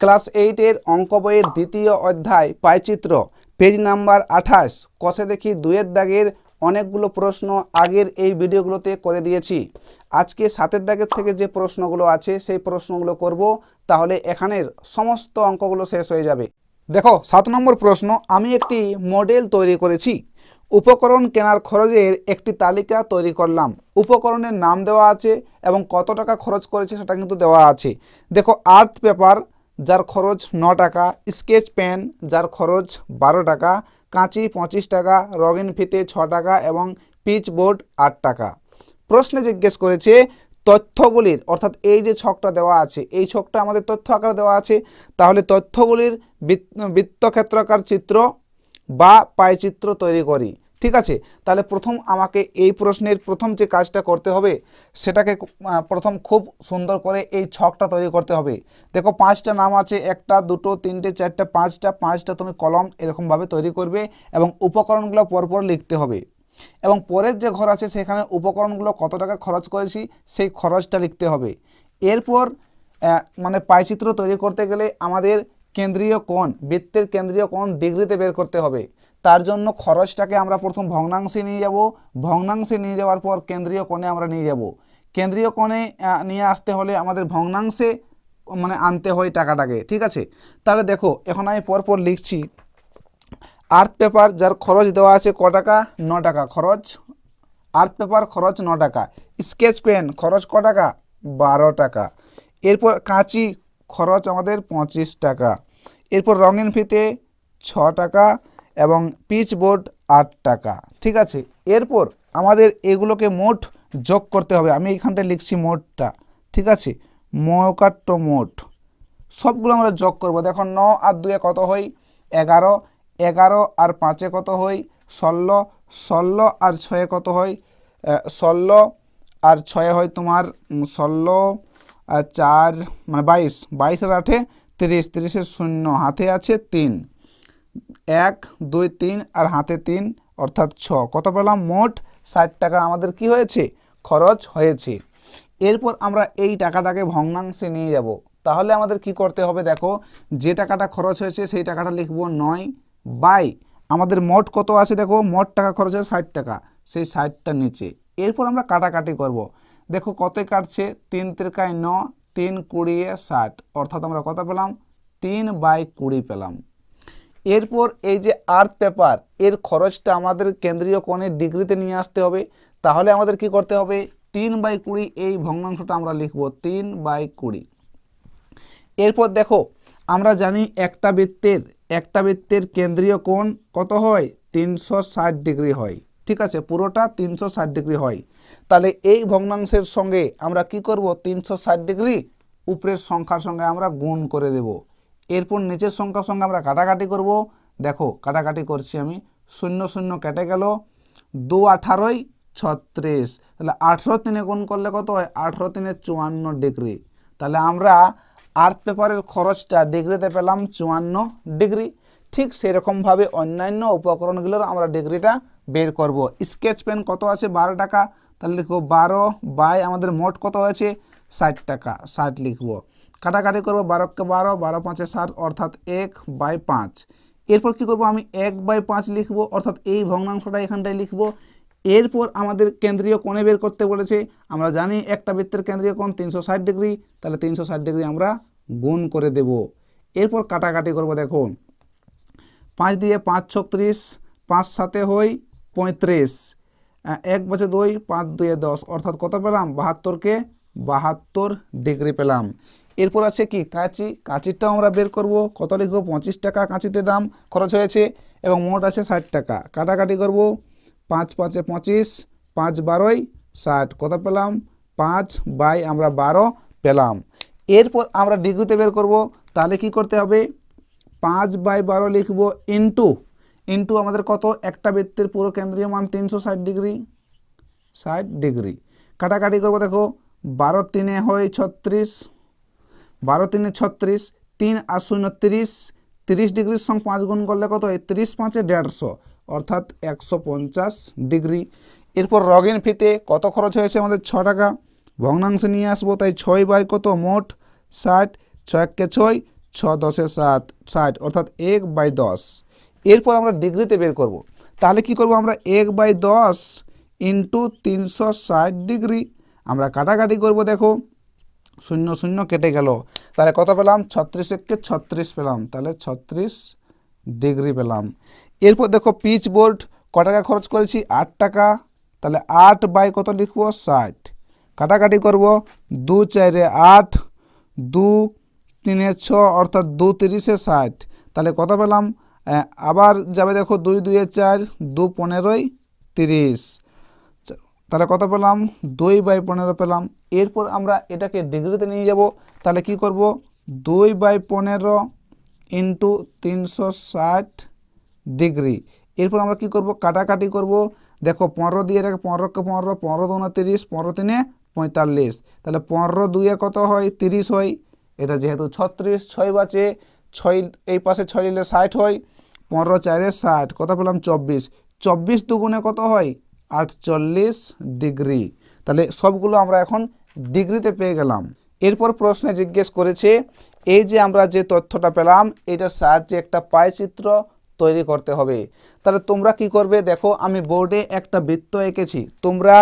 Class এইটের অঙ্ক বইয়ের দ্বিতীয় অধ্যায় পাইচিত্র পেজ নাম্বার আঠাশ। কষে দেখি দুয়ের দাগের অনেকগুলো প্রশ্ন আগের এই ভিডিওগুলোতে করে দিয়েছি। আজকে সাতের দাগের থেকে যে প্রশ্নগুলো আছে, সেই প্রশ্নগুলো করব। তাহলে এখানের সমস্ত অঙ্কগুলো শেষ হয়ে যাবে। দেখো, সাত নম্বর প্রশ্ন, আমি একটি মডেল তৈরি করেছি। উপকরণ কেনার খরচের একটি তালিকা তৈরি করলাম। উপকরণের নাম দেওয়া আছে এবং কত টাকা খরচ করেছে সেটা কিন্তু দেওয়া আছে। দেখো, আর্থ পেপার যার খরচ ন টাকা, স্কেচ পেন যার খরচ বারো টাকা, কাঁচি পঁচিশ টাকা, রঙিন ফিতে ছ টাকা এবং পিচ বোর্ড আট টাকা। প্রশ্নে জিজ্ঞেস করেছে, তথ্যগুলির, অর্থাৎ এই যে ছকটা দেওয়া আছে, এই ছকটা আমাদের তথ্য আকারে দেওয়া আছে, তাহলে তথ্যগুলির বৃত্ত- বৃত্তক্ষেত্রাকার চিত্র বা পায়চিত্র তৈরি করি। ঠিক আছে? তাহলে প্রথম আমাকে এই প্রশ্নের প্রথম যে কাজটা করতে হবে, সেটাকে প্রথম খুব সুন্দর করে এই ছকটা তৈরি করতে হবে। দেখো, পাঁচটা নাম আছে, একটা, দুটো, তিনটে, চারটে, পাঁচটা পাঁচটা তুমি কলম এরকমভাবে তৈরি করবে এবং উপকরণগুলো পরপর লিখতে হবে। এবং পরের যে ঘর আছে, সেখানে উপকরণগুলো কত টাকা খরচ করেছি, সেই খরচটা লিখতে হবে। এরপর মানে পায়চিত্র তৈরি করতে গেলে আমাদের কেন্দ্রীয় কোণ, বৃত্তের কেন্দ্রীয় কোণ ডিগ্রিতে বের করতে হবে। তার জন্য খরচটাকে আমরা প্রথম ভগ্নাংশে নিয়ে যাব। ভগ্নাংশে নিয়ে যাওয়ার পর কেন্দ্রীয় কোণে আমরা নিয়ে যাব। কেন্দ্রীয় কোণে নিয়ে আসতে হলে আমাদের ভগ্নাংশে মানে আনতে হয় টাকাটাকে, ঠিক আছে? তাহলে দেখো, এখন আমি পরপর লিখছি। আর্থ পেপার যার খরচ দেওয়া আছে ক টাকা? ন টাকা খরচ। আর্থ পেপার খরচ ন টাকা। স্কেচ পেন খরচ ক টাকা? বারো টাকা। এরপর কাঁচি খরচ আমাদের পঁচিশ টাকা। এরপর রঙিন ফিতে ছ টাকা। এবং পিচ বোর্ড আট টাকা। ঠিক আছে? এরপর আমাদের এগুলোকে মোট যোগ করতে হবে। আমি এইখানটায় লিখছি মোটটা। ঠিক আছে? মকাট্ট মোট। সবগুলো আমরা যোগ করব। দেখো, ন আর দুয়ে কত হয় এগারো। এগারো আর পাঁচে কত হয় ষোলো। ষোলো আর ছয়ে কত হয় ষোলো আর ছয়ে হয় তোমার ষোলো আর চার মানে বাইশ। বাইশ আর আঠে তিরিশ। তিরিশের শূন্য। হাতে আছে তিন। এক, দুই, তিন আর হাতে তিন, অর্থাৎ ছ। কত পেলাম? মোট ষাট টাকা। আমাদের কি হয়েছে? খরচ হয়েছে। এরপর আমরা এই টাকাটাকে ভগ্নাংশে নিয়ে যাব। তাহলে আমাদের কি করতে হবে দেখো, যে টাকাটা খরচ হয়েছে সেই টাকাটা লিখব নয় বাই। আমাদের মোট কত আছে দেখো? মোট টাকা খরচ হয়েছে ষাট টাকা। সেই ষাটটা নিচে। এরপর আমরা কাটাকাটি করব। দেখো কতই কাটছে? তিন তিরকায় ন, তিন কুড়িয়ে ষাট। অর্থাৎ আমরা কত পেলাম? তিন বাই কুড়ি পেলাম। এরপর এই যে আর্থ পেপার এর খরচটা আমাদের কেন্দ্রীয় কোণের ডিগ্রিতে নিয়ে আসতে হবে। তাহলে আমাদের কি করতে হবে? তিন বাই কুড়ি এই ভগ্নাংশটা আমরা লিখব, তিন বাই কুড়ি। এরপর দেখো, আমরা জানি একটা বৃত্তের একটা বৃত্তের কেন্দ্রীয় কোণ কত হয়? তিনশো ষাট ডিগ্রি হয়। ঠিক আছে, পুরোটা তিনশো ষাট ডিগ্রি হয়। তাহলে এই ভগ্নাংশের সঙ্গে আমরা কি করব? তিনশো ষাট ডিগ্রি, উপরের সংখ্যার সঙ্গে আমরা গুণ করে দেব। এরপর নিচের সংখ্যার সঙ্গে আমরা কাটাকাটি করব। দেখো, কাটাকাটি করছি আমি। শূন্য শূন্য কেটে গেল। দু আঠারোই ছত্রিশ। তাহলে আঠেরো তিনে গুণ করলে কত হয়? আঠেরো তিনে চুয়ান্ন ডিগ্রি। তাহলে আমরা আর্থ পেপারের খরচটা ডিগ্রিতে পেলাম চুয়ান্ন ডিগ্রি। ঠিক সেরকমভাবে অন্যান্য উপকরণগুলোর আমরা ডিগ্রিটা বের করব। স্কেচ পেন কত আছে? বারো টাকা। তাহলে লিখব বারো বাই আমাদের মোট কত হয়েছে? ষাট টাকা। ষাট লিখব। কাটাকাটি করব বারোকে বারো বারো পাঁচে ষাট অর্থাৎ এক বাই পাঁচ। এরপর কি করব আমি? এক বাই পাঁচ লিখব, অর্থাৎ এই ভগ্নাংশটা এখানটায় লিখব। এরপর আমাদের কেন্দ্রীয় কোণে বের করতে বলেছে। আমরা জানি একটা বৃত্তের কেন্দ্রীয় কোণ তিনশো ষাট ডিগ্রি, তাহলে তিনশো ষাট ডিগ্রি আমরা গুণ করে দেব। এরপর কাটাকাটি করব দেখো পাঁচ দিয়ে পাঁচ ছত্রিশ পাঁচ সাতে হই পঁয়ত্রিশ। এক বছর দুই, পাঁচ দুয়ে দশ, অর্থাৎ কত পেলাম? বাহাত্তরকে বাহাত্তর ডিগ্রি পেলাম। এরপর আছে কি? কাঁচি। কাঁচিরটাও আমরা বের করব। কত লিখব? পঁচিশ টাকা কাঁচিতে দাম খরচ হয়েছে এবং মোট আছে ষাট টাকা। কাটাকাটি করব। পাঁচ পাঁচে পঁচিশ, পাঁচ বারোই ষাট। কত পেলাম? পাঁচ বাই আমরা বারো পেলাম। এরপর আমরা ডিগ্রিতে বের করব। তাহলে কি করতে হবে? পাঁচ বাই বারো লিখব ইন্টু। ইন্টু আমাদের কত? একটা বৃত্তের পুরো কেন্দ্রীয় মান তিনশো ষাট ডিগ্রি। ষাট ডিগ্রি। কাটাকাটি করব দেখো। বারো তিনে হয় ছত্রিশ। বারো তিনে ছত্রিশ, তিন আর শূন্য তিরিশ তিরিশ ডিগ্রির সঙ্গে পাঁচ গুণ করলে কত হয়? তিরিশ পাঁচে দেড়শো, অর্থাৎ একশো পঞ্চাশ ডিগ্রি। এরপর রগিন ফিতে কত খরচ হয়েছে আমাদের ছ টাকা? ভগ্নাংশে নিয়ে আসব, তাই ছয় বাই কত? মোট ষাট ছয়কে ছয়, ছ দশে সাত, ষাট, অর্থাৎ এক বাই দশ। এরপর আমরা ডিগ্রিতে বের করব। তাহলে কি করব আমরা? এক বাই দশ ইন্টু তিনশো ষাট ডিগ্রি। আমরা কাটাকাটি করব, দেখো। শূন্য শূন্য কেটে গেল। তাহলে কত পেলাম? ছত্রিশ এককে ছত্রিশ পেলাম। তাহলে ছত্রিশ ডিগ্রি পেলাম। এরপর দেখো পিচ বোর্ড, ক টাকা খরচ করেছি? আট টাকা। তাহলে আট বাই কত লিখব? ষাট। কাটাকাটি করব? দু চারে আট, দু তিনে ছ, অর্থাৎ দু তিরিশে ষাট। তাহলে কত পেলাম? আবার যাবে দেখো দুই দুয়ে চার, দু পনেরোই তিরিশ। তাহলে কত পেলাম? দুই বাই পনেরো পেলাম। এরপর আমরা এটাকে ডিগ্রিতে নিয়ে যাব। তাহলে কি করব? দুই বাই পনেরো ইন্টু তিনশো ষাট ডিগ্রি। এরপর আমরা কি করব? কাটাকাটি করব। দেখো, পনেরো দিয়ে এটাকে পনেরোকে পনেরো পনেরো দুনা তিরিশ, পনেরো তিনে পঁয়তাল্লিশ। তাহলে পনেরো দুয়ে কত হয়? তিরিশ হয়। এটা যেহেতু ছত্রিশ, ছয় বাঁচে, ছয়, এই পাশে ছয় নিলে ষাট হয়। পনেরো চারে ষাট, কত পেলাম? চব্বিশ। চব্বিশ দুগুণে কত হয়? আটচল্লিশ ডিগ্রি। তাহলে সবগুলো আমরা এখন ডিগ্রিতে পেয়ে গেলাম। এরপর প্রশ্নে জিজ্ঞেস করেছে, এই যে আমরা যে তথ্যটা পেলাম, এটার সাহায্যে একটা পায়চিত্র তৈরি করতে হবে। তাহলে তোমরা কি করবে? দেখো, আমি বোর্ডে একটা বৃত্ত এঁকেছি। তোমরা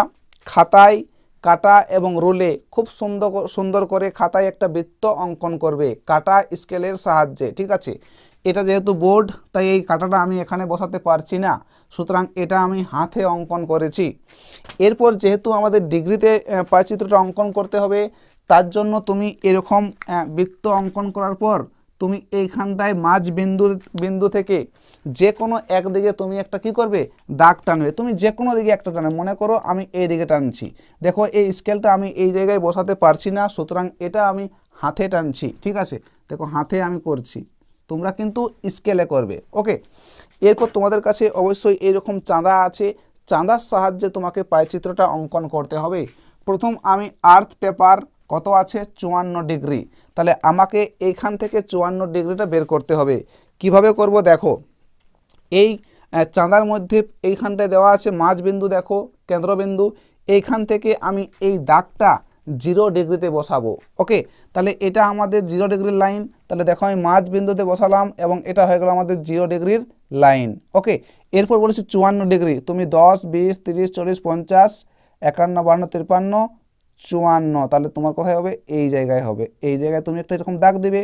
খাতায় কাটা এবং রুলে খুব সুন্দর সুন্দর করে খাতায় একটা বৃত্ত অঙ্কন করবে, কাটা স্কেলের সাহায্যে, ঠিক আছে? এটা যেহেতু বোর্ড, তাই এই কাটাটা আমি এখানে বসাতে পারছি না। সুতরাং এটা আমি হাতে অঙ্কন করেছি। এরপর যেহেতু আমাদের ডিগ্রিতে পায়চিত্রটা অঙ্কন করতে হবে, তার জন্য তুমি এরকম বৃত্ত অঙ্কন করার পর তুমি এইখানটায় মাঝ বিন্দু বিন্দু থেকে যে কোনো একদিকে তুমি একটা কি করবে? দাগ টানবে। তুমি যে কোনো দিকে একটা টানবে মনে করো আমি এই দিকে টানছি। দেখো এই স্কেলটা আমি এই জায়গায় বসাতে পারছি না, সুতরাং এটা আমি হাতে টানছি। ঠিক আছে? দেখো হাতে আমি করছি। তোমরা কিন্তু স্কেলে করবে। ওকে? এরপর তোমাদের কাছে অবশ্যই এরকম চাঁদা আছে। চাঁদার সাহায্যে তোমাকে পায়চিত্রটা অঙ্কন করতে হবে। প্রথম আমি আর্থ পেপার কত আছে? চুয়ান্ন ডিগ্রি। তাহলে আমাকে এইখান থেকে চুয়ান্ন ডিগ্রিটা বের করতে হবে। কীভাবে করব দেখো। এই চাঁদার মধ্যে এইখানটায় দেওয়া আছে মাঝ বিন্দু দেখো, কেন্দ্রবিন্দু। এইখান থেকে আমি এই দাগটা জিরো ডিগ্রিতে বসাবো। ওকে তাহলে এটা আমাদের জিরো ডিগ্রির লাইন তাহলে দেখো আমি মাঝ বিন্দুতে বসালাম এবং এটা হয়ে গেল আমাদের জিরো ডিগ্রির লাইন ওকে এরপর বলেছি চুয়ান্ন ডিগ্রি। তুমি দশ, বিশ, তিরিশ, চল্লিশ, পঞ্চাশ, একান্ন, বান্ন তিপ্পান্ন চুয়ান্ন। তাহলে তোমার কোথায় হবে? এই জায়গায় হবে। এই জায়গায় তুমি একটা এরকম দাগ দিবে।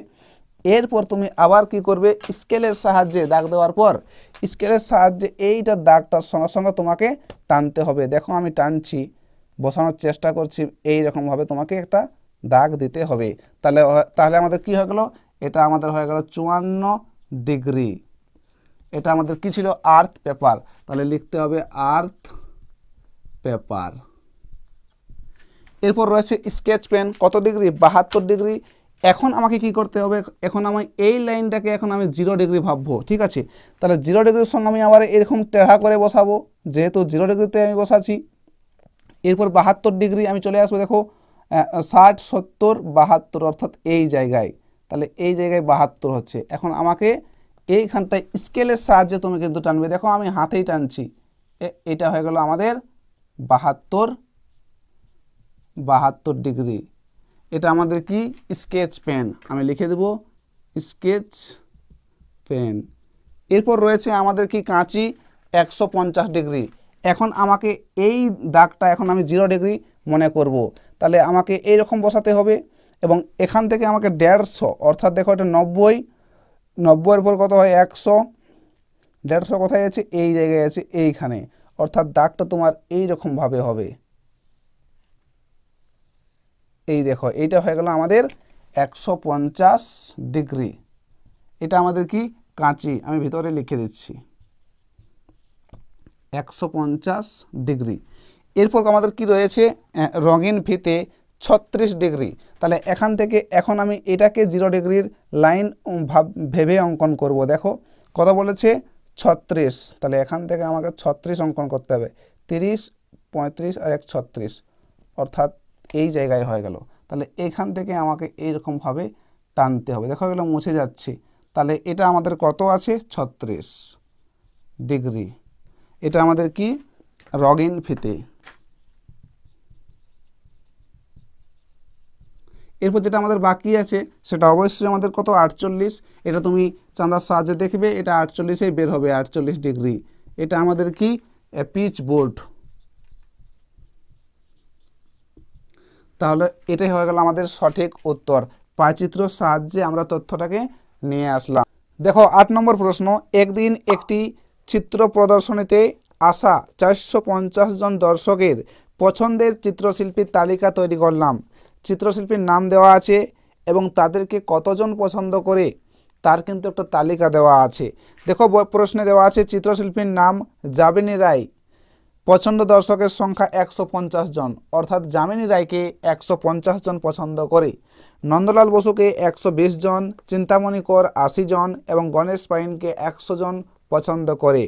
এরপর তুমি আবার কি করবে? স্কেলের সাহায্যে দাগ দেওয়ার পর স্কেলের সাহায্যে এইটা দাগটার সঙ্গে সঙ্গে তোমাকে টানতে হবে। দেখো আমি টানছি। বসানোর চেষ্টা করছি, এই রকমভাবে তোমাকে একটা দাগ দিতে হবে। তাহলে তাহলে আমাদের কি হয়ে গেল? এটা আমাদের হয়ে গেল চুয়ান্ন ডিগ্রি। এটা আমাদের কি ছিল? Earth paper. তাহলে লিখতে হবে আর্থ পেপার। এরপর রয়েছে স্কেচ পেন, কত ডিগ্রি? বাহাত্তর ডিগ্রি। এখন আমাকে কি করতে হবে? এখন আমি এই লাইনটাকে এখন আমি জিরো ডিগ্রি ভাববো, ঠিক আছে? তাহলে জিরো ডিগ্রির সঙ্গে আমি আবার এরকম টেढ़া করে বসাবো। যেহেতু জিরো ডিগ্রিতে আমি বসাচ্ছি এরপর বাহাত্তর ডিগ্রি আমি চলে আসব, দেখো ষাট, সত্তর, বাহাত্তর, অর্থাৎ এই জায়গায়। তাহলে এই জায়গায় বাহাত্তর হচ্ছে। এখন আমাকে এইখানটায় স্কেলের সাহায্যে তুমি কিন্তু টানবে। দেখো, আমি হাতেই টানছি। এটা হয়ে গেল আমাদের বাহাত্তর বাহাত্তর ডিগ্রি। এটা আমাদের কি? Sketch pen. আমি লিখে দেব, স্কেচ পেন। এরপর রয়েছে আমাদের কি? কাঁচি, একশো পঞ্চাশ ডিগ্রি। এখন আমাকে এই দাগটা এখন আমি জিরো ডিগ্রি মনে করব। তাহলে আমাকে এই রকম বসাতে হবে এবং এখান থেকে আমাকে দেড়শো, অর্থাৎ দেখো এটা নব্বই, নব্বইয়ের পর কত হয়? একশো। দেড়শো কোথায় আছে? এই জায়গায় আছে, এইখানে। অর্থাৎ দাগটা তোমার এই রকমভাবে হবে। এই দেখো, এইটা হয়ে গেল আমাদের একশো পঞ্চাশ ডিগ্রি এটা আমাদের কি? কাঁচি। আমি ভিতরে লিখে দিচ্ছি। একশো পঞ্চাশ ডিগ্রি। এরপর আমাদের কি রয়েছে? রঙিন ফিতে ছত্রিশ ডিগ্রি। তাহলে এখান থেকে এখন আমি এটাকে জিরো ডিগ্রির লাইন ভাব, ভেবে অঙ্কন করব। দেখো কত বলেছে ছত্রিশ। তাহলে এখান থেকে আমাকে ছত্রিশ অঙ্কন করতে হবে। তিরিশ, পঁয়ত্রিশ আর এক ছত্রিশ। অর্থাৎ এই জায়গায় হয়ে গেল। তাহলে এখান থেকে আমাকে এইরকমভাবে টানতে হবে। দেখো এগুলো মুছে যাচ্ছে। তাহলে এটা আমাদের কত আছে? ছত্রিশ ডিগ্রি। এটা আমাদের কি? রগিন ফিতে। এরপর যেটা আমাদের বাকি আছে, সেটা অবশ্যই আমাদের কত? আটচল্লিশ। এটা তুমি চাঁদার সাহায্যে দেখবে, এটা আটচল্লিশেই বের হবে, আটচল্লিশ ডিগ্রি। এটা আমাদের কি? Pitch board. তাহলে এটাই হয়ে গেল আমাদের সঠিক উত্তর। পাচিত্রর সাহায্যে আমরা তথ্যটাকে নিয়ে আসলাম। দেখো, আট নম্বর প্রশ্ন। একদিন একটি চিত্র প্রদর্শনীতে আসা চারশো পঞ্চাশ জন দর্শকের পছন্দের চিত্রশিল্পীর তালিকা তৈরি করলাম। চিত্রশিল্পীর নাম দেওয়া আছে এবং তাদেরকে কতজন পছন্দ করে তার কিন্তু একটা তালিকা দেওয়া আছে। দেখো প্রশ্নে দেওয়া আছে, চিত্রশিল্পীর নাম যামিনী রায়। পছন্দ দর্শকের সংখ্যা একশো পঞ্চাশ জন। অর্থাৎ যামিনী রায়কে একশো পঞ্চাশ জন পছন্দ করে। নন্দলাল বসুকে একশো বিশ জন, চিন্তামণি কর আশি জন এবং গণেশ পাইনকে একশো জন পছন্দ করে।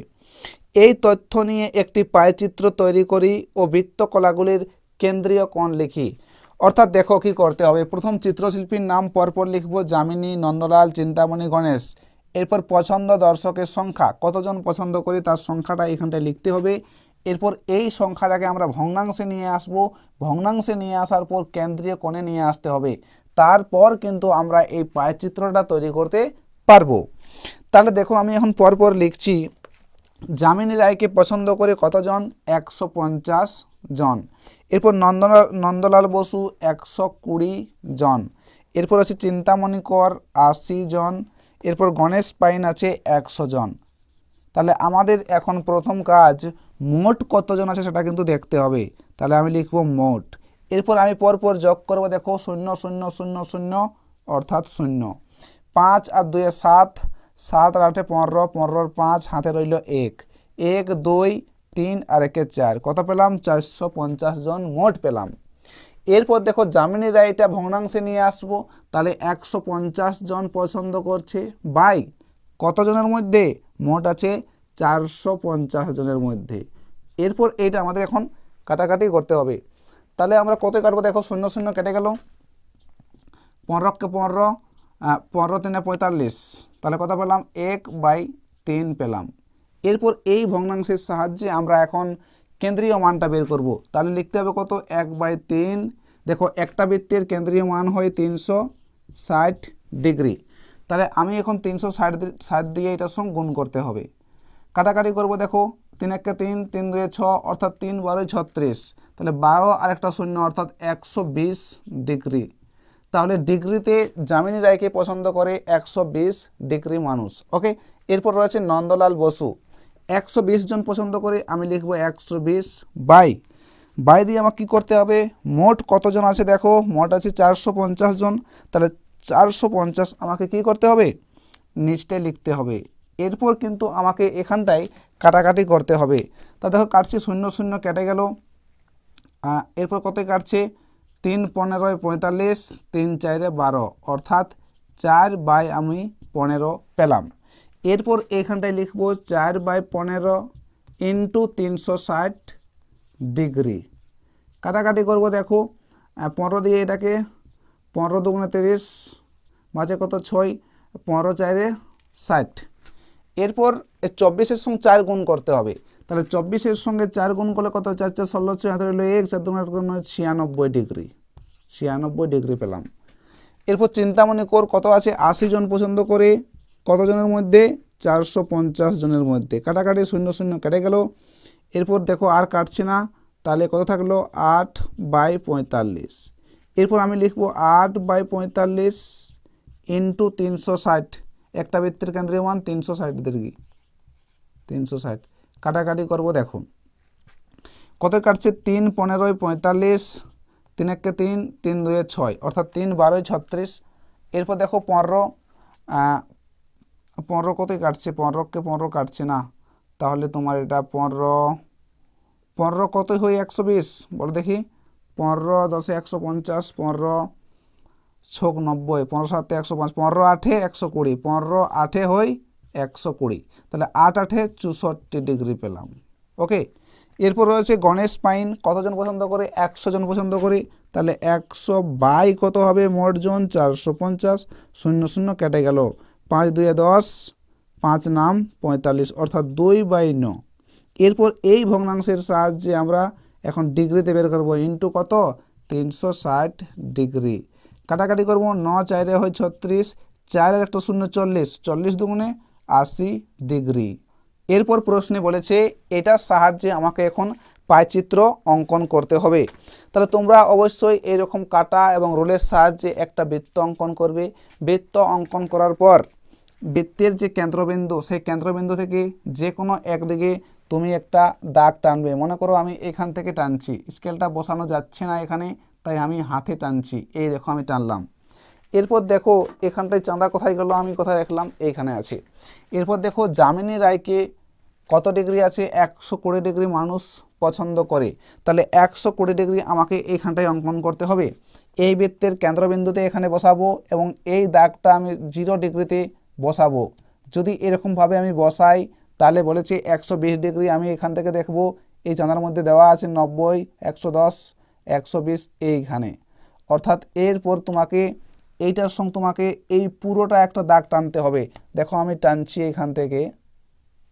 এই তথ্য নিয়ে একটি পায়চিত্র তৈরি করি ও বৃত্তকলাগুলির কেন্দ্রীয় কোণ লিখি। অর্থাৎ দেখো কি করতে হবে। প্রথম চিত্রশিল্পীর নাম পরপর লিখব যামিনী, নন্দলাল, চিন্তামণি, গণেশ। এরপর পছন্দ দর্শকের সংখ্যা। কতজন পছন্দ করি তার সংখ্যাটা এখানটায় লিখতে হবে। এরপর এই সংখ্যাটাকে আমরা ভগ্নাংশে নিয়ে আসব। ভগ্নাংশে নিয়ে আসার পর কেন্দ্রীয় কোণে নিয়ে আসতে হবে। তারপর কিন্তু আমরা এই পায়চিত্রটা তৈরি করতে পারব। তাহলে দেখো আমি এখন পরপর লিখছি, যামিনী রায়কে পছন্দ করে কতজন? একশো পঞ্চাশ জন। এরপর নন্দলাল নন্দলাল বসু একশো কুড়ি জন। এরপর আছে চিন্তামণি কর আশি জন। এরপর গণেশ পাইন আছে একশো জন। তাহলে আমাদের এখন প্রথম কাজ, মোট কতজন আছে সেটা কিন্তু দেখতে হবে। তাহলে আমি লিখব মোট। এরপর আমি পরপর যোগ করব, দেখো শূন্য শূন্য শূন্য শূন্য, অর্থাৎ শূন্য। পাঁচ আর দুয়ে সাত সাত আর আটে পনেরো, পনেরোর পাঁচ, হাতে রইল এক। এক, দুই, তিন আর একে চার। কত পেলাম? চারশো পঞ্চাশ জন মোট পেলাম। এরপর দেখো যামিনী রায়টা ভগ্নাংশে নিয়ে আসব। তাহলে একশো পঞ্চাশ জন পছন্দ করছে। বাই কতজনের মধ্যে? মোট আছে চারশো পঞ্চাশ জনের মধ্যে। এরপর এইটা আমাদের এখন কাটাকাটি করতে হবে। তাহলে আমরা কত কাটবো? দেখো শূন্য শূন্য কেটে গেল। পনেরোকে পনেরো পনেরো তিনে পঁয়তাল্লিশ। তাহলে কত পেলাম? এক বাই তিন পেলাম। এরপর এই ভগ্নাংশের সাহায্যে আমরা এখন কেন্দ্রীয় মানটা বের করব। তাহলে লিখতে হবে কত? এক বাই তিন। দেখো, একটা বৃত্তের কেন্দ্রীয় মান হয় তিনশো ষাট ডিগ্রি। তাহলে আমি এখন তিনশো ষাট ষাট দিয়ে এটার সঙ্গে গুণ করতে হবে। কাটাকাটি করব, দেখো, তিন একে তিন তিন দুয়ে ছ, অর্থাৎ তিন বারোই ছত্রিশ। তাহলে বারো আর একটা শূন্য, অর্থাৎ একশো বিশ ডিগ্রি। তাহলে ডিগ্রিতে যামিনী রায়কে পছন্দ করে একশো বিশ ডিগ্রি মানুষ ওকে এরপর রয়েছে নন্দলাল বসু, একশো বিশ জন পছন্দ করে আমি লিখব একশো বাই। বাই দিয়ে আমাকে কী করতে হবে? মোট কতজন আছে দেখো? মোট আছে চারশো পঞ্চাশ জন। তাহলে চারশো পঞ্চাশ আমাকে কি করতে হবে? নিচটায় লিখতে হবে। এরপর কিন্তু আমাকে এখানটায় কাটাকাটি করতে হবে। তা দেখো, কাটছে শূন্য শূন্য কেটে গেল। এরপর কত কাটছে? তিন পনেরোয় পঁয়তাল্লিশ, তিন চারে বারো, অর্থাৎ চার বাই আমি পনেরো পেলাম। এরপর এখানটায় লিখব চার বাই পনেরো ইন্টু তিনশো ষাট ডিগ্রি। কাটাকাটি করব দেখো পনেরো দিয়ে এটাকে পনেরো দুগুণে তিরিশ মাঝে কত ছয়? পনেরো চারে ষাট। এরপর চব্বিশের সঙ্গে চার গুণ করতে হবে। তাহলে চব্বিশের সঙ্গে চার গুণ করলে কত? চার চার, ষোলো, ছয়, হাতে রইল এক চার দুগুণ গুণ ছিয়ানব্বই ডিগ্রি। ছিয়ানব্বই ডিগ্রি পেলাম। এরপর চিন্তামণি কর কত আছে? আশি জন পছন্দ করে। কতজনের মধ্যে? চারশো পঞ্চাশ জনের মধ্যে। কাটাকাটি শূন্য শূন্য কেটে গেল। এরপর দেখো আর কাটছে না। তাহলে কত থাকল? আট বাই পঁয়তাল্লিশ। এরপর আমি লিখব আট বাই পঁয়তাল্লিশ ইন্টু তিনশো ষাট। একটা বৃত্তের কেন্দ্রীয় ওয়ান, তিনশো ষাট দীর্ঘি তিনশো ষাট। কাটাকাটি করব দেখো কত কাটছে? তিন পনেরোই পঁয়তাল্লিশ, তিন একে তিন তিন দুয়ে ছয়, অর্থাৎ তিন বারোই ছত্রিশ। এরপর দেখো পনেরো পনেরো কতই কাটছে? পনেরোকে পনেরো কাটছে না। তাহলে তোমার এটা পনেরো পনেরো কতই হয় একশো বিশ? বলো দেখি। পনেরো দশে একশো পঞ্চাশ, পনেরো ছোক নব্বই, পনেরো সাতে একশো পাঁচ, পনেরো আঠে একশো কুড়ি, পনেরো আঠে হই একশো কুড়ি। তাহলে আট আঠে চৌষট্টি ডিগ্রি পেলাম। ওকে? এরপর রয়েছে গণেশ পাইন, কতজন পছন্দ করে? একশো জন পছন্দ করে। তাহলে একশো বাই কত হবে? মোট জন চারশো পঞ্চাশ। শূন্য শূন্য কেটে গেল। পাঁচ দুয়ে দশ, পাঁচ নাম পঁয়তাল্লিশ, অর্থাৎ দুই বাই ন। এরপর এই ভগ্নাংশের সাহায্যে আমরা এখন ডিগ্রিতে বের করব ইন্টু কত? তিনশো ষাট ডিগ্রি। কাটাকাটি করব ন চারে হয় ছত্রিশ, চারের একটা শূন্য চল্লিশ চল্লিশ দুগুণে আশি ডিগ্রি। এরপর প্রশ্নে বলেছে এটার সাহায্যে আমাকে এখন পায়চিত্র অঙ্কন করতে হবে। তাহলে তোমরা অবশ্যই এরকম কাটা এবং রোলের সাহায্যে একটা বৃত্ত অঙ্কন করবে। বৃত্ত অঙ্কন করার পর বৃত্তের যে কেন্দ্রবিন্দু, সেই কেন্দ্রবিন্দু থেকে যে কোনো একদিকে তুমি একটা দাগ টানবে। মনে করো আমি এখান থেকে টানছি, স্কেলটা বসানো যাচ্ছে না এখানে, তাই আমি হাতে টানছি। এই দেখো আমি টানলাম। এরপর দেখো এখানটায় চাঁদা কোথায় গেল? আমি কোথায় রাখলাম? এইখানে আছে। এরপর দেখো জামিনী রায়কে কত ডিগ্রি আছে? একশো কুড়ি ডিগ্রি মানুষ পছন্দ করে। তাহলে একশো কুড়ি ডিগ্রি আমাকে এইখানটায় অঙ্কন করতে হবে। এই বৃত্তের কেন্দ্রবিন্দুতে এখানে বসাবো এবং এই দাগটা আমি জিরো ডিগ্রিতে বসাবো। যদি এরকমভাবে আমি বসাই, তাহলে বলেছে একশো বিশ ডিগ্রি আমি এখান থেকে দেখব। এই চাঁদার মধ্যে দেওয়া আছে নব্বই, একশো দশ, একশো বিশ এইখানে। অর্থাৎ এরপর তোমাকে এইটার সঙ্গে তোমাকে এই পুরোটা একটা দাগ টানতে হবে। দেখো আমি টানছি এখান থেকে,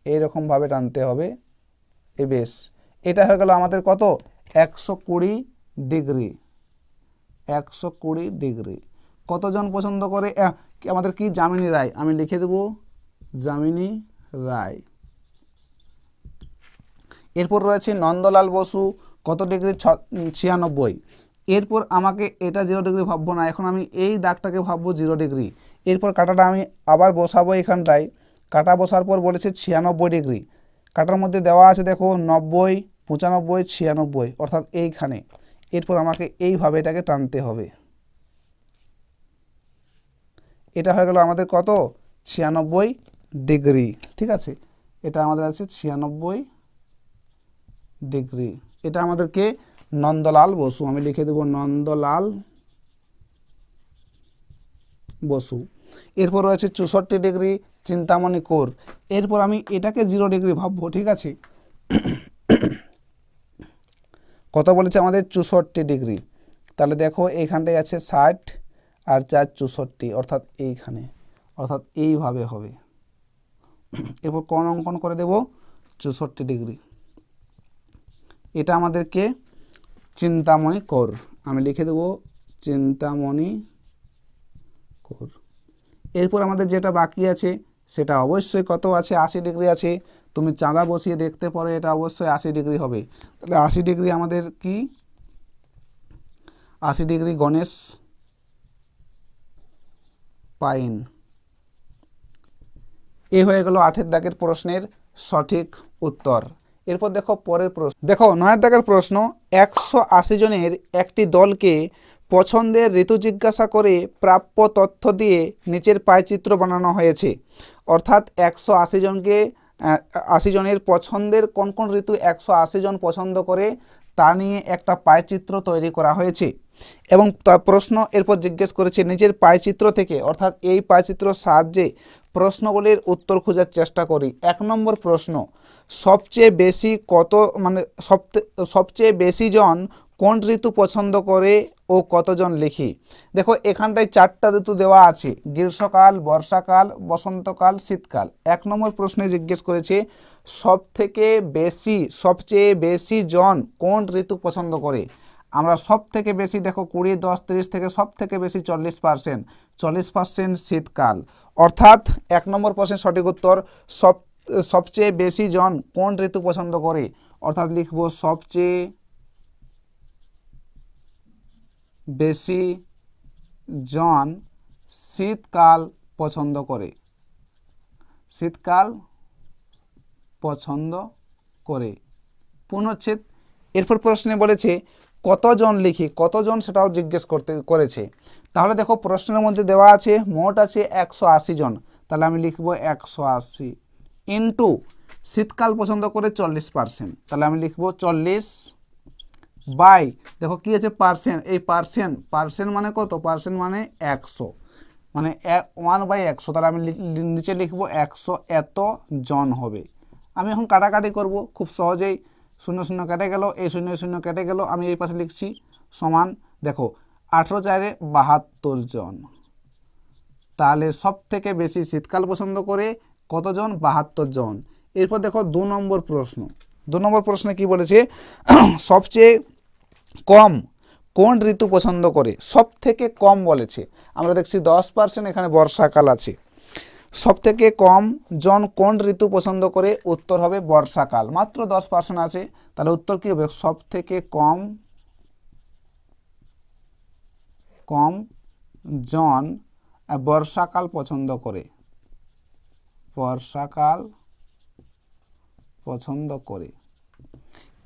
এইরকমভাবে টানতে হবে। এ বেশ, এটা হয়ে গেল আমাদের কত? একশো কুড়ি ডিগ্রি। একশো কুড়ি ডিগ্রি। কতজন পছন্দ করে? আমাদের কি? জামিনী রায়। আমি লিখে দেব জামিনী রায়। এরপর রয়েছে নন্দলাল বসু, কত ডিগ্রি? ছ, ছিয়ানব্বই। এরপর আমাকে এটা জিরো ডিগ্রি ভাববো না। এখন আমি এই দাগটাকে ভাববো জিরো ডিগ্রি এরপর কাটাটা আমি আবার বসাবো এখানটায়। কাটা বসার পর বলেছে ছিয়ানব্বই ডিগ্রি কাটার মধ্যে দেওয়া আছে দেখো নব্বই, পঁচানব্বই, ছিয়ানব্বই, অর্থাৎ এইখানে। এরপর আমাকে এইভাবে এটাকে টানতে হবে। এটা হয়ে গেল আমাদের কত? ছিয়ানব্বই ডিগ্রি ঠিক আছে? এটা আমাদের আছে ছিয়ানব্বই ডিগ্রি এটা আমাদেরকে নন্দলাল বসু, আমি লিখে দেব নন্দলাল বসু। এরপর রয়েছে চৌষট্টি ডিগ্রি চিন্তামণি কোর। এরপর আমি এটাকে জিরো ডিগ্রি ভাববো, ঠিক আছে? কত বলেছে আমাদের? চৌষট্টি ডিগ্রি। তাহলে দেখো, এইখানটায় আছে ষাট আর চার চৌষট্টি, অর্থাৎ এইখানে, অর্থাৎ এইভাবে হবে। এরপর কোন অঙ্কন করে দেব? চৌষট্টি ডিগ্রি। এটা আমাদেরকে চিন্তামণি কর। আমি লিখে দেব চিন্তামণি কর। এরপর আমাদের যেটা বাকি আছে, সেটা অবশ্যই কত আছে? আশি ডিগ্রি আছে। তুমি চাঁদা বসিয়ে দেখতে পারো, এটা অবশ্যই আশি ডিগ্রি হবে। তাহলে আশি ডিগ্রি আমাদের কি? আশি ডিগ্রি গণেশ পাইন। এ হয়ে গেল আঠের দাগের প্রশ্নের সঠিক উত্তর। এরপর দেখো পরের প্রশ্ন। দেখো নয়ের দাগের প্রশ্ন, একশো আশি জনের একটি দলকে পছন্দের ঋতু জিজ্ঞাসা করে প্রাপ্য তথ্য দিয়ে নিচের পায়চিত্র বানানো হয়েছে। অর্থাৎ একশো আশি জনকে আশি জনের পছন্দের কোন কোন ঋতু একশো আশি জন পছন্দ করে তা নিয়ে একটা পায়চিত্র তৈরি করা হয়েছে। এবং প্রশ্ন এরপর জিজ্ঞেস করেছে নিজের পায়চিত্র থেকে, অর্থাৎ এই পায়চিত্রর সাহায্যে প্রশ্নগুলির উত্তর খোঁজার চেষ্টা করি। এক নম্বর প্রশ্ন সবচেয়ে বেশি কত মানে সবচেয়ে বেশি জন কোন ঋতু পছন্দ করে ও কতজন লিখি? দেখো, এখানটায় চারটা ঋতু দেওয়া আছে। গ্রীষ্মকাল, বর্ষাকাল, বসন্তকাল, শীতকাল। এক নম্বর প্রশ্নে জিজ্ঞেস করেছে সব থেকে বেশি, সবচেয়ে বেশি জন কোন ঋতু পছন্দ করে? আমরা সব থেকে বেশি, দেখো, কুড়ি, দশ, তিরিশ থেকে সব থেকে বেশি চল্লিশ পার্সেন্ট। চল্লিশ পার্সেন্ট শীতকাল। অর্থাৎ এক নম্বর প্রশ্নের সঠিক উত্তর, সব সবচেয়ে বেশি জন কোন ঋতু পছন্দ করে? অর্থাৎ লিখব সবচেয়ে বেশি জন শীতকাল পছন্দ করে। শীতকাল পছন্দ করে। পুনচ্ছেদ। এরপর প্রশ্নে বলেছে, কতজন লিখি, কতজন সেটাও জিজ্ঞেস করতে, করেছে। তাহলে দেখো প্রশ্নের মধ্যে দেওয়া আছে, মোট আছে একশো আশি জন। তাহলে আমি লিখব একশো আশি। ইন্টু শীতকাল পছন্দ করে চল্লিশ পার্সেন্ট তাহলে আমি লিখব চল্লিশ বাই, দেখো কি আছে পার্সেন্ট এই পার্সেন্ট পার্সেন্ট মানে কত? পার্সেন্ট মানে একশো। মানে ওয়ান বাই একশো, তাহলে আমি নিচে লিখব একশো এত জন হবে। আমি এখন কাটাকাটি করব, খুব সহজেই। শূন্য শূন্য কেটে গেল, এই শূন্য শূন্য কেটে গেল, আমি এই পাশে লিখছি সমান, দেখো, আঠেরো চারে বাহাত্তর জন। তাহলে সব থেকে বেশি শীতকাল পছন্দ করে কতজন? বাহাত্তর জন এরপর দেখো দু নম্বর প্রশ্ন। দু নম্বর প্রশ্নে কি বলেছে? সবচেয়ে কম কোন ঋতু পছন্দ করে? সব থেকে কম বলেছে। আমরা দেখছি দশ পার্সেন্ট এখানে বর্ষাকাল আছে। সব থেকে কম জন কোন ঋতু পছন্দ করে? উত্তর হবে বর্ষাকাল। মাত্র দশ পার্সেন্ট আছে। তাহলে উত্তর কী হবে? সব থেকে কম কম জন বর্ষাকাল পছন্দ করে। বর্ষাকাল পছন্দ করে।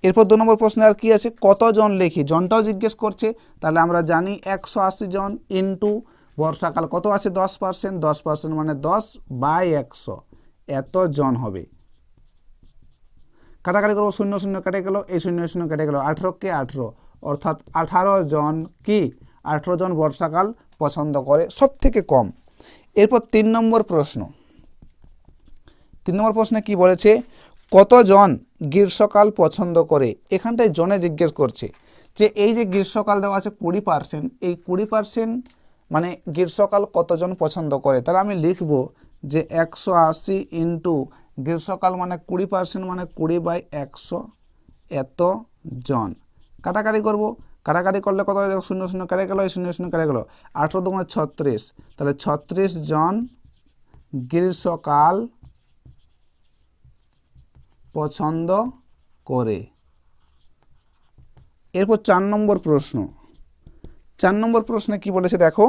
এরপর দু নম্বর প্রশ্নে আর কি আছে? কতজন লেখি? জনটাও জিজ্ঞেস করছে। তাহলে আমরা জানি একশো আশি জন ইন্টু বর্ষাকাল। কত আছে? দশ পার্সেন্ট দশ পার্সেন্ট মানে দশ বাই একশো। এত জন হবে। কাটাকাটি করব, শূন্য শূন্য কেটে গেল। এই শূন্য শূন্য কেটে গেল। আঠেরোকে আঠেরো। অর্থাৎ আঠারো জন কি? আঠেরো জন বর্ষাকাল পছন্দ করে। সব থেকে কম। এরপর তিন নম্বর প্রশ্ন। তিন নম্বর প্রশ্নে কি বলেছে, কতজন গ্রীষ্মকাল পছন্দ করে? এখানটায় জনে জিজ্ঞেস করছে যে, এই যে গ্রীষ্মকাল দেওয়া আছে কুড়ি পার্সেন্ট, এই কুড়ি পার্সেন্ট মানে গ্রীষ্মকাল কতজন পছন্দ করে? তাহলে আমি লিখব যে, একশো আশি ইন্টু গ্রীষ্মকাল মানে কুড়ি পার্সেন্ট মানে কুড়ি বাই একশো এত জন কাটাকাটি করব। কাটাকাটি করলে কত শূন্য শূন্য, কেটে গেলো, এই শূন্য শূন্য, কেটে গেলো। আঠেরো দুগুণে ছত্রিশ, তাহলে ছত্রিশ জন গ্রীষ্মকাল পছন্দ করে। এরপর চার নম্বর প্রশ্ন। চার নম্বর প্রশ্নে কি বলেছে দেখো?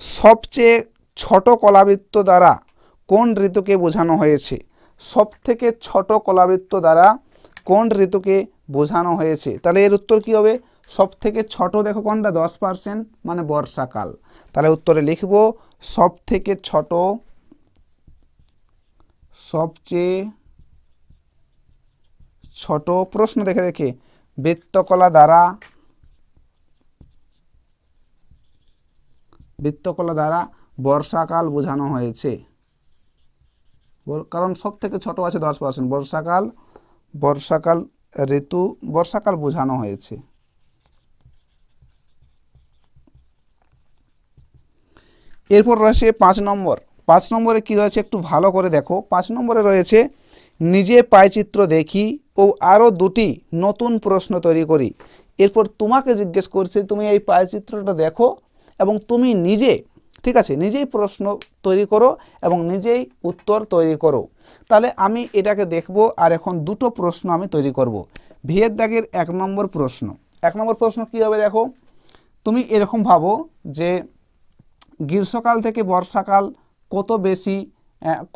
সবচেয়ে ছোট কলাবৃত্ত দ্বারা কোন ঋতুকে বোঝানো হয়েছে? সব থেকে ছোট কলাবৃত্ত দ্বারা কোন ঋতুকে বোঝানো হয়েছে? তাহলে এর উত্তর কি হবে? সব থেকে ছোট দেখো কোনটা? দশ পার্সেন্ট মানে বর্ষাকাল। তাহলে উত্তরে লিখব সব থেকে ছোট, সবচেয়ে ছোট প্রশ্ন দেখে দেখে। বৃত্তকলা দ্বারা বৃত্তকলা দ্বারা বর্ষাকাল বোঝানো হয়েছে। কারণ সব থেকে ছোট আছে দশ পার্সেন্ট বর্ষাকাল বর্ষাকাল ঋতু, বর্ষাকাল বোঝানো হয়েছে। এরপর রয়েছে পাঁচ নম্বর। পাঁচ নম্বরে কি রয়েছে একটু ভালো করে দেখো। পাঁচ নম্বরে রয়েছে নিজে পায়চিত্র দেখি ও আরও দুটি নতুন প্রশ্ন তৈরি করি। এরপর তোমাকে জিজ্ঞেস করছি, তুমি এই পায়চিত্রটা দেখো এবং তুমি নিজে, ঠিক আছে, নিজেই প্রশ্ন তৈরি করো এবং নিজেই উত্তর তৈরি করো। তাহলে আমি এটাকে দেখব আর এখন দুটো প্রশ্ন আমি তৈরি করব। ভিয়ের দাগের এক নম্বর প্রশ্ন। এক নম্বর প্রশ্ন কী হবে দেখো? তুমি এরকম ভাবো যে গ্রীষ্মকাল থেকে বর্ষাকাল কত বেশি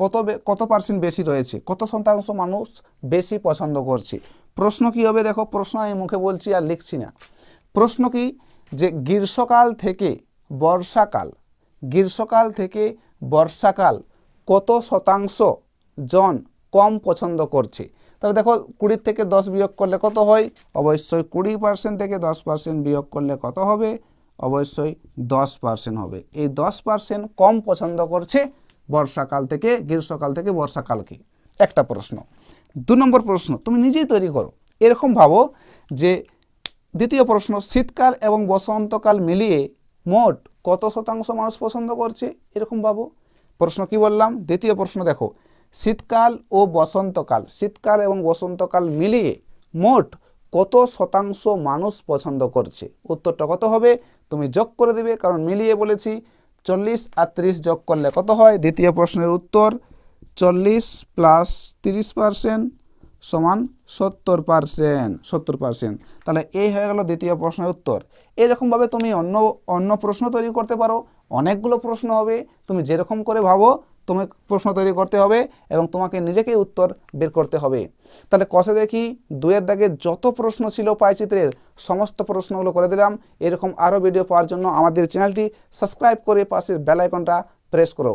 কত কত পার্সেন্ট বেশি রয়েছে? কত শতাংশ মানুষ বেশি পছন্দ করছে? প্রশ্ন কি হবে? দেখো, প্রশ্ন আমি মুখে বলছি আর লিখছি না। প্রশ্ন কি? যে গ্রীষ্মকাল থেকে বর্ষাকাল, গ্রীষ্মকাল থেকে বর্ষাকাল কত শতাংশ জন কম পছন্দ করছে? তাহলে দেখো, কুড়ির থেকে দশ বিয়োগ করলে কত হয়? অবশ্যই কুড়ি পার্সেন্ট থেকে দশ পার্সেন্ট বিয়োগ করলে কত হবে? অবশ্যই দশ পার্সেন্ট হবে। এই দশ পার্সেন্ট কম পছন্দ করছে বর্ষাকাল থেকে, গ্রীষ্মকাল থেকে বর্ষাকালকে একটা প্রশ্ন। দু নম্বর প্রশ্ন, তুমি নিজেই তৈরি করো। এরকম ভাবো যে দ্বিতীয় প্রশ্ন, শীতকাল এবং বসন্তকাল মিলিয়ে মোট কত শতাংশ মানুষ পছন্দ করছে? এরকম ভাবো। প্রশ্ন কি বললাম? দ্বিতীয় প্রশ্ন দেখো, শীতকাল ও বসন্তকাল, শীতকাল এবং বসন্তকাল মিলিয়ে মোট কত শতাংশ মানুষ পছন্দ করছে? উত্তরটা কত হবে? তুমি যোগ করে দিবে, কারণ মিলিয়ে বলেছি চল্লিশ আর ত্রিশ যোগ করলে কত হয়? দ্বিতীয় প্রশ্নের উত্তর চল্লিশ প্লাস তিরিশ পার্সেন্ট সমান সত্তর পার্সেন্ট সত্তর পার্সেন্ট। তাহলে এই হয়ে গেল দ্বিতীয় প্রশ্নের উত্তর। এরকমভাবে তুমি অন্য অন্য প্রশ্ন তৈরি করতে পারো। অনেকগুলো প্রশ্ন হবে। তুমি যেরকম করে ভাবো তুমি প্রশ্ন তৈরি করতে হবে এবং তোমাকে নিজেকেই উত্তর বের করতে হবে। তাহলে কষে দেখি দুয়ের দাগে যত প্রশ্ন ছিল পায়চিত্রের সমস্ত প্রশ্নগুলো করে দিলাম। এরকম আরও ভিডিও পাওয়ার জন্য আমাদের চ্যানেলটি সাবস্ক্রাইব করে পাশের বেলাইকনটা প্রেস করো।